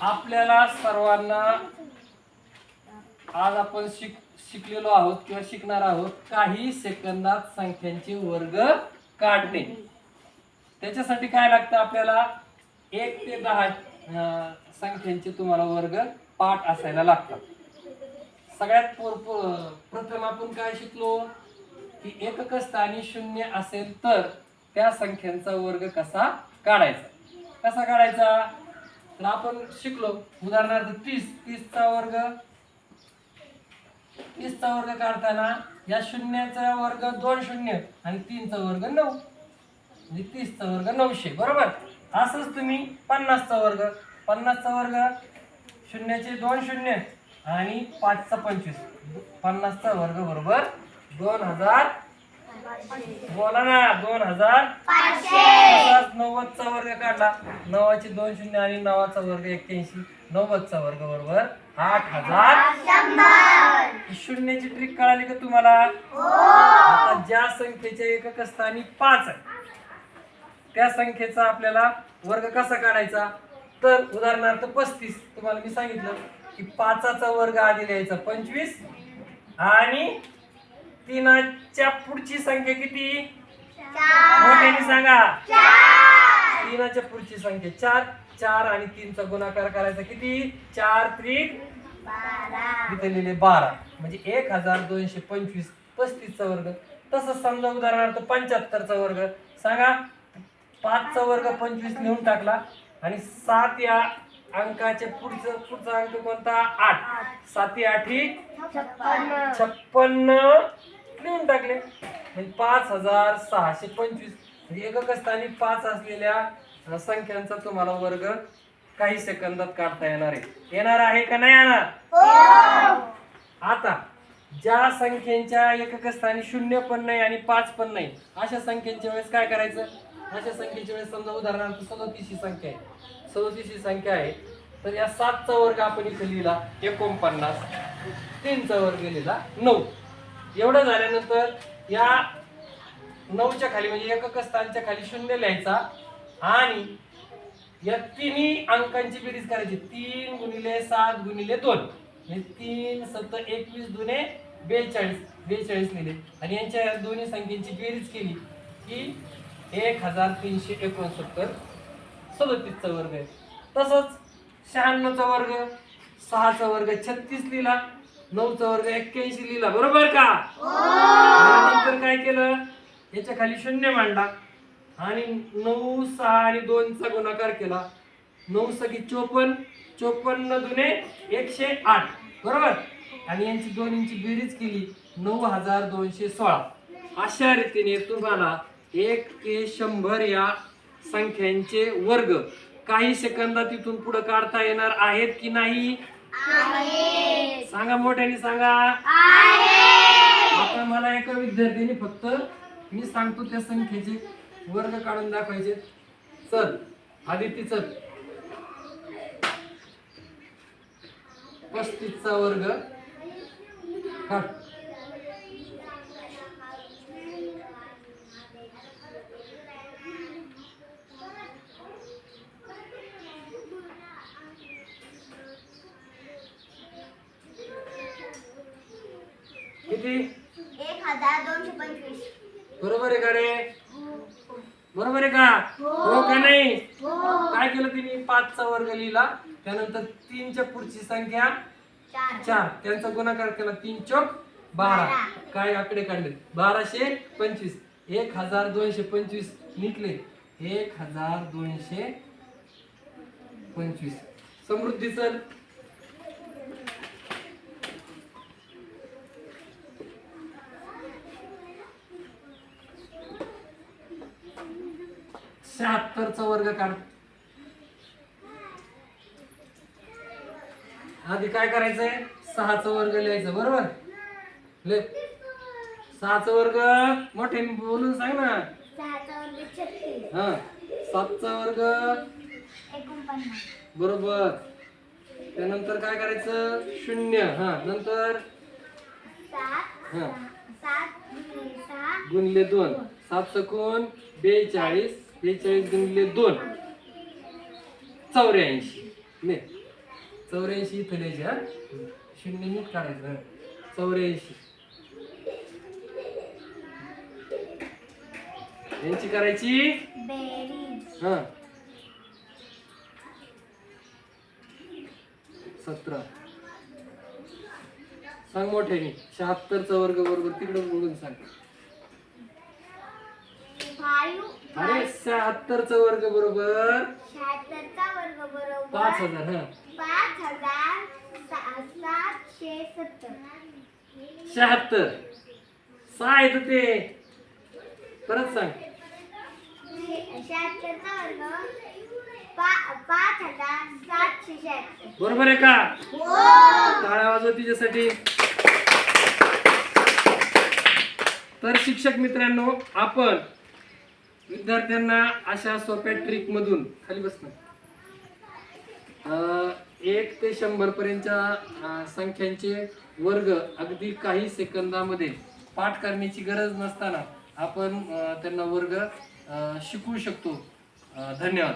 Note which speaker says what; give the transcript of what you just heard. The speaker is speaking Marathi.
Speaker 1: आपल्याला सर्वांना आज आपण शिक शिकलेलो आहोत किंवा शिकणार आहोत काही सेकंदात संख्यांचे वर्ग काढणे. त्याच्यासाठी काय लागतं आपल्याला? एक ते दहा संख्यांचे तुम्हाला वर्ग पाठ असायला लागतात. सगळ्यात प्रथम आपण काय शिकलो? की एकक स्थानी शून्य असेल तर त्या संख्यांचा वर्ग कसा काढायचा? कसा काढायचा? तर आपण शिकलो. उदाहरणार्थ तीस तीसचा वर्ग तीसचा वर्ग काढताना या शून्याचा वर्ग दोन शून्य आणि तीनचा वर्ग नऊ. म्हणजे तीसचा वर्ग नऊशे बरोबर? असंच तुम्ही पन्नासचा वर्ग पन्नासचा वर्ग शून्याचे दोन शून्य आणि पाचचा पंचवीस. पन्नासचा वर्ग बरोबर दोन हजार बोला ना दोन हजार तसाच नव्वदचा वर्ग काढला. नवाचे दोन शून्य आणि नवाचा वर्ग एक्क्याऐंशी. नव्वदचा वर्ग बरोबर आठ हजार. शून्याची ट्रिक कळाली का तुम्हाला? आता ज्या संख्येच्या एकक स्थानी पाच आहे त्या संख्येचा आपल्याला वर्ग कसा काढायचा? तर उदाहरणार्थ पस्तीस. तुम्हाला मी सांगितलं की पाचाचा वर्ग आधी लिहायचा पंचवीस आणि तीनाच्या पुढची संख्या किती? मोठ्याने सांगा. तीनाच्या पुढची संख्या चार. चार आणि तीनचा गुणाकार करायचा किती? चार त्रिक इथे लिहिले बारा. म्हणजे एक हजार दोनशे पंचवीस पस्तीसचा वर्ग. तसंच समजा उदाहरणार्थ पंच्याहत्तरचा वर्ग. सांगा. पाचचा वर्ग पंचवीस लिहून टाकला. आणि सात या अंकाच्या पुढचं पुढचा अंक कोणता? आठ. साती आठी? छप्पन्न. लिहून टाकले. म्हणजे पाच हजार सहाशे पंचवीस. म्हणजे एकक स्थानी पाच असलेल्या संख्यांचा तुम्हाला वर्ग काही सेकंदात काढता येणार आहे. येणार आहे का नाही येणार? आता ज्या संख्येच्या एकक स्थानी शून्य पण नाही आणि पाच पण नाही अशा संख्येच्या वेळेस काय करायचं? अशा संख्येच्या वेळेस समजा उदाहरणार्थ सदोतीस ही संख्या आहे. सदोतीस ही संख्या आहे. तर या सातचा वर्ग आपण इथे लिहिला एकोणपन्नास. तीनचा वर्ग लिहिला नऊ. एवढं झाल्यानंतर या नऊच्या खाली म्हणजे एकक स्थानच्या खाली शून्य लिहायचा. आणि या तिन्ही अंकांची बेरीज करायची. तीन गुणिले सात गुणिले दोन. हे तीन सत्त एकवीस दुने बेचाळीस. बेचाळीस लिहिले. आणि यांच्या या दोन्ही संख्येची बेरीज केली की एक हजार तीनशे एकोणसत्तर सदतीसचा वर्ग आहे. तसंच शहाण्णवचा वर्ग सहाचा वर्ग छत्तीस लिहिला. नऊचा वर्ग एक्क्याऐंशी लिहिला. बरोबर का? आणि नंतर काय केलं? याच्या खाली शून्य मांडला. आणि नऊ सहा आणि दोनचा गुणाकार केला. नऊ सकी चोपन्न चोपन्न दुने एकशे आठ. बरोबर? आणि यांची दोन्हींची बेरीज केली. नऊ हजार दोनशे सोळा. अशा रीतीने तुम्हाला एक ते शंभर या संख्यांचे वर्ग काही सेकंदात इथून पुढे काढता येणार आहेत की नाही? सांगा मोठ्याने सांगा. आता मला एका विद्यार्थ्याने फक्त मी सांगतो त्या संख्येचे वर्ग काढून दाखवायचे. चल आदिती चल. पस्तीसचा वर्ग काढ. किती?
Speaker 2: एक हजार दोनशे पंचवीस.
Speaker 1: बरोबर आहे का रे? बरोबर आहे का? हो. का नाही? काय केलं तिने? पाचचा वर्ग लिहिला. त्यानंतर तीनच्या पुढची संख्या
Speaker 2: चार.
Speaker 1: चार. त्यांचा गुणाकार केला तीन चौक बारा. काय आकडे काढले? बाराशे पंचवीस. एक हजार दोनशे पंचवीस निघले. एक हजार दोनशे पंचवीस. समृद्धी सर शहात्तरचा वर्ग काढ. आधी काय करायचंय? सहाचा वर्ग लिहायचं बरोबर? ले. सहाचा वर्ग मोठे बोलून सांग ना. हा. सातचा वर्ग बरोबर. त्यानंतर काय करायचं? शून्य. हा नंतर? हा.
Speaker 2: गुणिले
Speaker 1: दोन. सात सकून बेचाळीस. बेचाळीस गुणले दोन. चौऱ्याऐंशी. नाही. चौऱ्याऐंशी इथं द्यायचे हा? शून्य नीट काढायचं चौऱ्याऐंशी. यांची करायची? हा. सतरा. सांग मोठ्याने. शहात्तरचा वर्ग बरोबर तिकडं बघून सांग. अरे शहात्तरचा वर्ग बरोबर.
Speaker 2: शहात्तरचा वर्ग बरोबर.
Speaker 1: पाच हजार हा.
Speaker 2: पाच हजार सा- सातशे सत्तर.
Speaker 1: शहात्तर. सहा येत ते. परत सांग.
Speaker 2: शे- शहात्तरचा वर्ग पा- पाच हजार सातशे शहात्तर.
Speaker 1: बरोबर आहे का?
Speaker 2: हो.
Speaker 1: टाळ्या वाजव तिच्यासाठी. तर शिक्षक मित्रांनो आपण विद्यार्थ्यांना अशा सोप्या ट्रिक मधून खाली बस ना एक ते शंभर पर्यंतच्या संख्यांचे वर्ग अगदी काही सेकंदामध्ये पाठ करण्याची गरज नसताना आपण त्यांना वर्ग शिकवू शकतो. धन्यवाद.